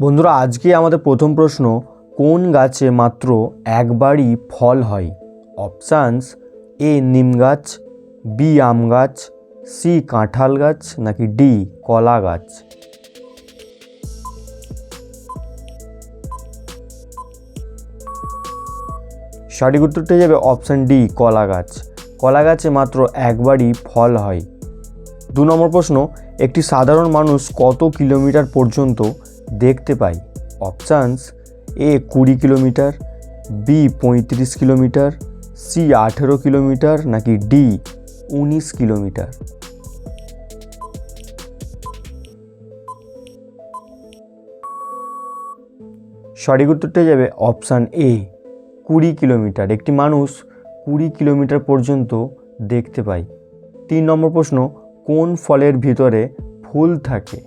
বন্ধুরা, আজকে আমাদের প্রথম প্রশ্ন, কোন গাছে মাত্র একবারই ফল হয়? অপশানস, এ নিম গাছ, বি আম গাছ, সি কাঁঠাল গাছ, নাকি ডি কলা গাছ? সঠিক উত্তরটা যাবে অপশান ডি, কলা গাছ। কলা গাছে মাত্র একবারই ফল হয়। দু নম্বর প্রশ্ন, একটি সাধারণ মানুষ কত কিলোমিটার পর্যন্ত দেখতে পাই। অপশানস এ কুড়ি কিলোমিটার বি পঁয়ত্রিশ কিলোমিটার সি আঠেরো কিলোমিটার, নাকি ডি উনিশ কিলোমিটার। সঠিক উত্তরটা যাবে অপশান এ কুড়ি কিলোমিটার। একটি মানুষ কুড়ি কিলোমিটার পর্যন্ত দেখতে পাই তিন নম্বর প্রশ্ন, কোন ফলের ভিতরে ফুল থাকে?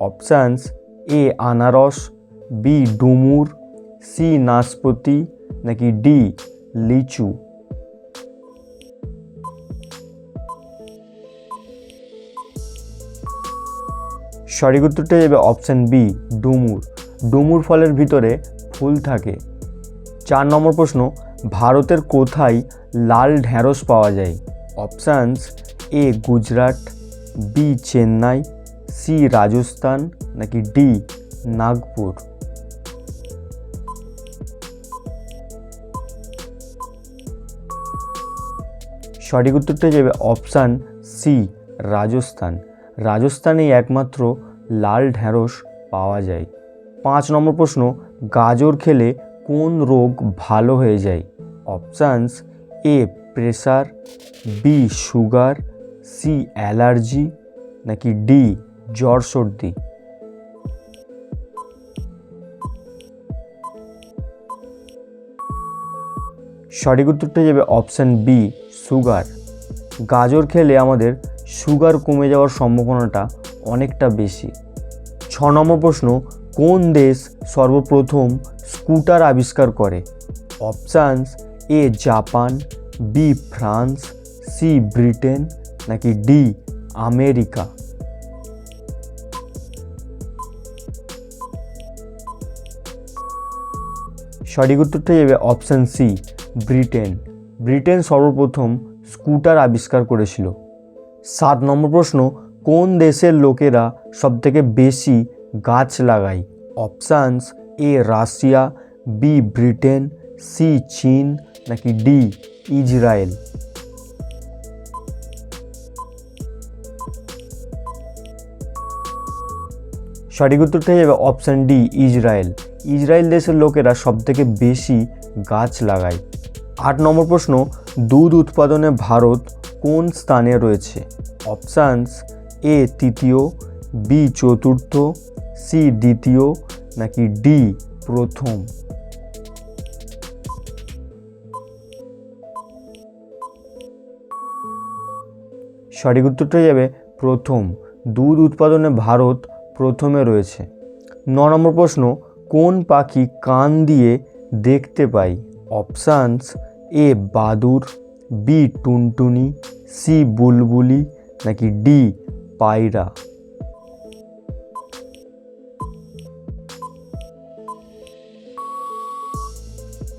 অপশানস এ আনারস, বি ডুমুর, সি নাশপাতি, নাকি ডি লিচু? সঠিক উত্তরটা যাবে অপশান বি, ডুমুর। ডুমুর ফলের ভিতরে ফুল থাকে। চার নম্বর প্রশ্ন, ভারতের কোথায় লাল ঢ্যাঁড়স পাওয়া যায়? Options, A Gujarat, B Chennai, C Rajasthan নাকি ডি, নাগপুর? সঠিক উত্তরটা যাবে অপশান সি, রাজস্থান। রাজস্থানেই একমাত্র লাল ঢ্যাঁড়স পাওয়া যায়। পাঁচ নম্বর প্রশ্ন, গাজর খেলে কোন রোগ ভালো হয়ে যায়? Options, A, pressure, B, sugar, C, allergy, নাকি ডি জ্বর সর্দি সঠিক উত্তরটা যাবে অপশান বি সুগার গাজর খেলে আমাদের সুগার কমে যাওয়ার সম্ভাবনাটা অনেকটা বেশি। ছ নম্বর প্রশ্ন, কোন দেশ সর্বপ্রথম স্কুটার আবিষ্কার করে? Options A Japan B France C Britain, নাকি ডি আমেরিকা? সঠিক উত্তরটা যাবে অপশান সি ব্রিটেন। ব্রিটেন সর্বপ্রথম স্কুটার আবিষ্কার করেছিল। সাত নম্বর প্রশ্ন, কোন দেশের লোকেরা সবথেকে বেশি গাছ লাগায়? Options, A Russia, B Britain, C চীন, নাকি ডি ইসরায়েল সঠিক উত্তরটা যাবে অপশান ডি ইসরায়েল ইসরায়েল দেশের লোকেরা সবথেকে বেশি গাছ লাগায়। আট নম্বর প্রশ্ন, দুধ উৎপাদনে ভারত কোন স্থানে রয়েছে? অপশানস এ তৃতীয় বি চতুর্থ সি দ্বিতীয়, নাকি ডি প্রথম? সঠিক উত্তরটা যাবে প্রথম। দুধ উৎপাদনে ভারত প্রথমে রয়েছে। ন নম্বর প্রশ্ন, কোন পাখি কান দিয়ে দেখতে পাই? অপশানস এ বাদুর, বি টুনটুনি, সি বুলবুলি নাকি ডি পায়রা?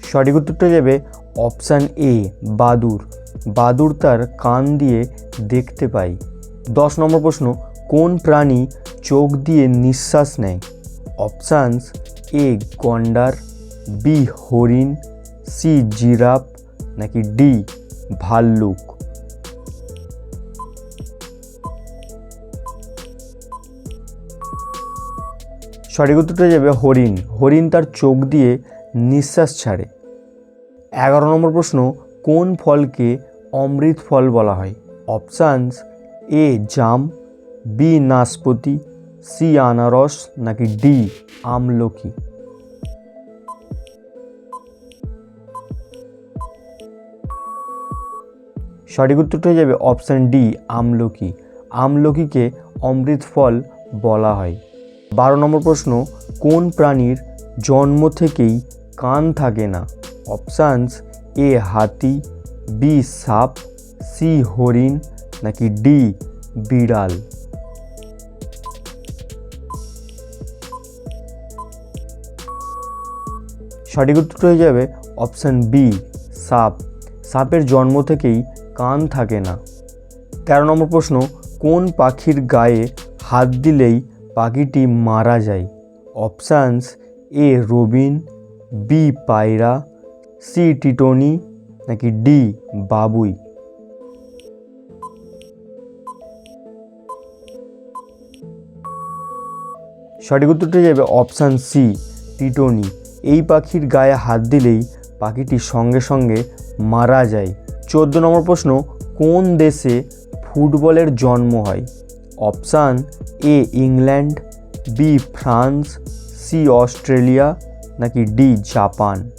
সঠিক উত্তরটা যাবে অপশান এ, বাদুর। বাদুর তার কান দিয়ে দেখতে পাই। দশ নম্বর প্রশ্ন, কোন প্রাণী চোখ দিয়ে নিঃশ্বাস নেয়? অপশানস এ গন্ডার, বি হরিণ সি জিরাফ নাকি ডি ভাল্লুক? সঠিক উত্তরটা যাবে হরিণ। হরিণ তার চোখ দিয়ে নিঃশ্বাস ছাড়ে। এগারো নম্বর প্রশ্ন, কোন ফলকে অমৃত ফল বলা হয়? অপশানস এ, জাম, বি, নাশপাতি, সি, আনারস নাকি ডি, আমলকি? সঠিক উত্তরটা হয়ে যাবে অপশান ডি, আমলকি। আমলকিকে অমৃত ফল বলা হয়। বারো নম্বর প্রশ্ন, কোন প্রাণীর জন্ম থেকেই কান থাকে না? অপশানস, এ হাতি, বি সাপ, সি হরিণ, নাকি ডি বিড়াল? সঠিক উত্তরটা হয়ে যাবে অপশান বি, সাপ। সাপের জন্ম থেকেই কান থাকে না। তেরো নম্বর প্রশ্ন, কোন পাখির গায়ে হাত দিলেই পাখিটি মারা যায়? অপশানস, এ রবিন, বি পায়রা, সি টিটনি, নাকি ডি বাবুই? সঠিক উত্তরটা যাবে অপশান সি, টিটনি। এই পাখির গায়ে হাত দিলেই পাখিটি সঙ্গে সঙ্গে মারা যায়। চোদ্দ নম্বর প্রশ্ন, কোন দেশে ফুটবলের জন্ম হয়? Option A, England, B, France, C, Australia, নাকি ডি, জাপান?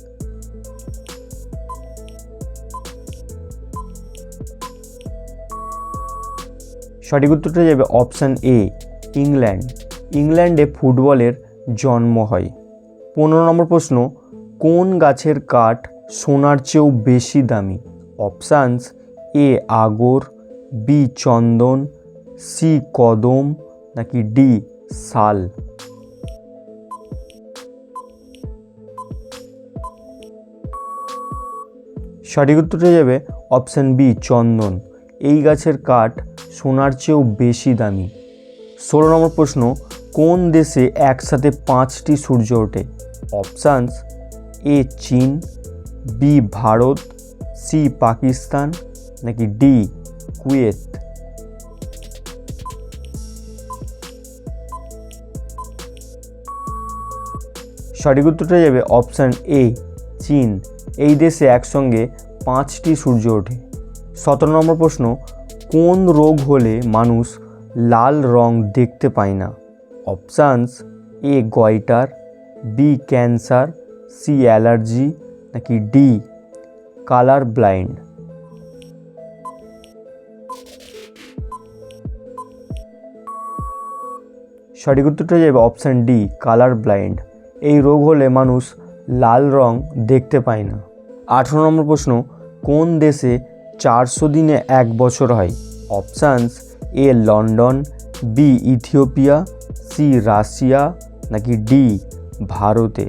সঠিক উত্তরটা যাবে অপশান এ, ইংল্যান্ড। ইংল্যান্ডে ফুটবলের জন্ম হয়। পনেরো নম্বর প্রশ্ন, কোন গাছের কাঠ সোনার চেয়েও বেশি দামি? অপশানস এ আগর, বি চন্দন, সি কদম, নাকি ডি শাল সঠিক উত্তরটা যাবে অপশান বি, চন্দন। এই গাছের কাঠ সোনার চেয়েও বেশি দামি। ষোলো নম্বর প্রশ্ন, কোন দেশে একসাথে পাঁচটি সূর্য ওঠে? অপশানস এ চীন, বি ভারত সি পাকিস্তান নাকি ডি কুয়েত সঠিক উত্তরটা যাবে অপশান এ চীন। এই দেশে একসঙ্গে পাঁচটি সূর্য ওঠে। সতেরো নম্বর প্রশ্ন, কোন রোগ হলে মানুষ লাল রং দেখতে পায় না? Options A goitre B cancer C allergy নাকি ডি কালার ব্লাইন্ড। সঠিক উত্তরটা যাবে অপশান ডি কালার ব্লাইন্ড। এই রোগ হলে মানুষ লাল রং দেখতে পায় না। আঠেরো নম্বর প্রশ্ন, কোন দেশে চারশো দিনে এক বছর হয়? Options A London B Ethiopia C Russia, নাকি ডি ভারতে?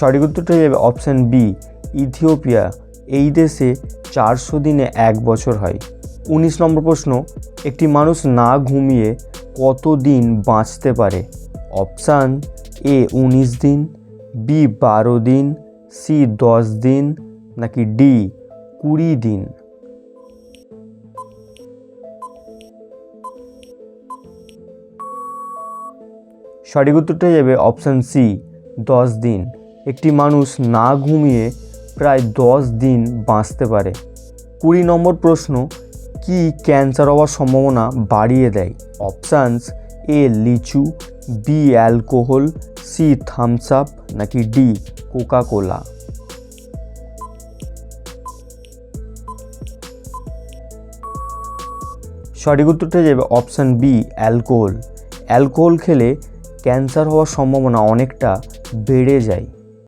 সঠিক উত্তরটা যাবে অপশান বি ইথিওপিয়া। এই দেশে চারশো দিনে এক বছর হয়। উনিশ নম্বর প্রশ্ন, একটি মানুষ না ঘুমিয়ে কত দিন বাঁচতে পারে? অপশান এ উনিশ দিন বি বারো দিন সি দশ দিন, নাকি ডি কুড়ি দিন? সঠিক উত্তরটা যাবে অপশান সি দশ দিন। একটি মানুষ না ঘুমিয়ে প্রায় দশ দিন বাঁচতে পারে। কুড়ি নম্বর প্রশ্ন, কি ক্যান্সার হওয়ার সম্ভাবনা বাড়িয়ে দেয়? অপশানস, এ লিচু, B alcohol, C Thums Up, নাকি ডি কোকা কোলা সঠিক উত্তরটা যাবে অপশান বি, অ্যালকোহল। অ্যালকোহল খেলে ক্যান্সার হওয়ার সম্ভাবনা অনেকটা বেড়ে যায়।